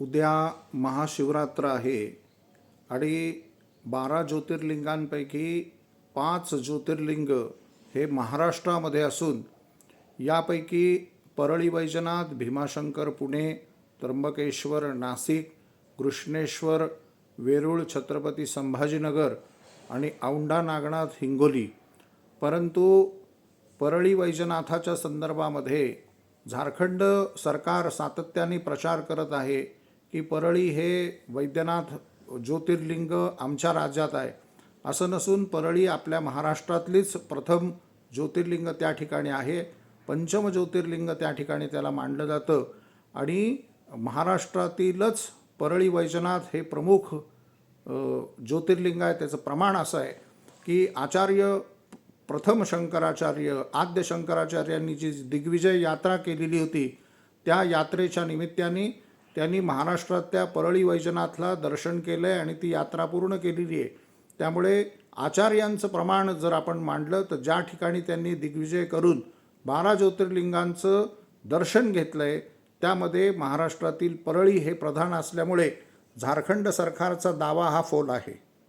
उद्या महाशिवरात्र आहे आणि बारा ज्योतिर्लिंगांपैकी पाच ज्योतिर्लिंग हे महाराष्ट्रामध्ये असून यापैकी परळी वैजनाथ भीमाशंकर पुणे त्र्यंबकेश्वर नाशिक कृष्णेश्वर वेरूळ छत्रपती संभाजीनगर आणि औंढा नागनाथ हिंगोली. परंतु परळी वैजनाथाच्या संदर्भामध्ये झारखंड सरकार सातत्याने प्रचार करत आहे. की परळी हे वैद्यनाथ ज्योतिर्लिंग आमच्या राज्यात आहे. असं नसून परळी आपल्या महाराष्ट्रातलीच प्रथम ज्योतिर्लिंग त्या ठिकाणी आहे. पंचम ज्योतिर्लिंग त्या ठिकाणी त्याला मानलं जातं. आणि महाराष्ट्रातीलच परळी वैजनाथ हे प्रमुख ज्योतिर्लिंग आहे. त्याचं प्रमाण असं आहे की आचार्य प्रथम शंकराचार्य आद्य शंकराचार्यांनी जी दिग्विजय यात्रा केलेली होती त्या यात्रेच्या निमित्ताने त्यांनी महाराष्ट्रातल्या परळी वैजनाथला दर्शन केलं आहे आणि ती यात्रा पूर्ण केलेली आहे. त्यामुळे आचार्यांचं प्रमाण जर आपण मांडलं तर ज्या ठिकाणी त्यांनी दिग्विजय करून बारा ज्योतिर्लिंगांचं दर्शन घेतलं आहे त्यामध्ये महाराष्ट्रातील परळी हे प्रधान असल्यामुळे झारखंड सरकारचा दावा हा फोल आहे.